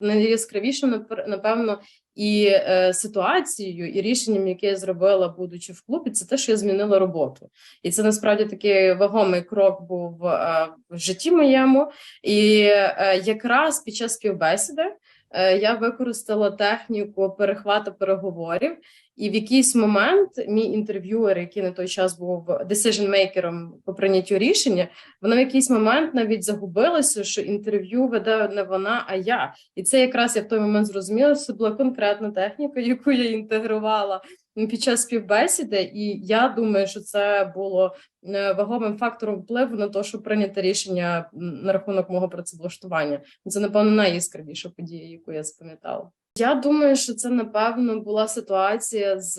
найяскравішим, напевно, і е, ситуацією, і рішенням, яке я зробила, будучи в клубі, це те, що я змінила роботу. І це насправді такий вагомий крок був е, в житті моєму. І е, якраз під час співбесіди е, я використала техніку перехвату переговорів. І в якийсь момент мій інтерв'юер, який на той час був decision-мейкером по прийняттю рішення, вона в якийсь момент навіть загубилася, що інтерв'ю веде не вона, а я. І це якраз я в той момент зрозуміла, що це була конкретна техніка, яку я інтегрувала під час співбесіди. І я думаю, що це було е, вагомим фактором впливу на те, щоб прийняти рішення на рахунок мого працевлаштування. Це, напевно, найяскравіша подія, яку я запам'ятала. Я думаю, що це напевно була ситуація з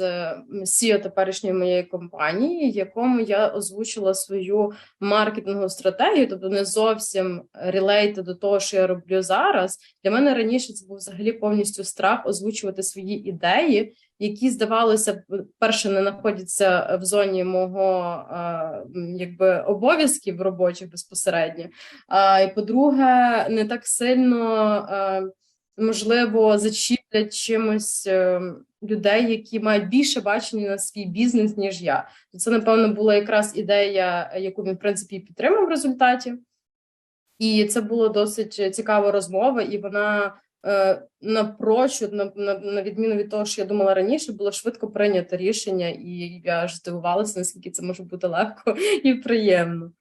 CEO теперішньої моєї компанії, якому я озвучила свою маркетингову стратегію, тобто не зовсім релейти до того, що я роблю зараз. Для мене раніше це був взагалі повністю страх озвучувати свої ідеї, які здавалося перше не знаходяться в зоні мого якби обов'язків робочих безпосередньо. А і по-друге, не так сильно. Можливо, зачіплять чимось е, людей, які мають більше бачення на свій бізнес, ніж я. Це, напевно, була якраз ідея, яку він, в принципі, підтримав в результаті. І це була досить цікава розмова, і вона е, напрочуд, на, на, на відміну від того, що я думала раніше, було швидко прийнято рішення, і я аж здивувалася, наскільки це може бути легко і приємно.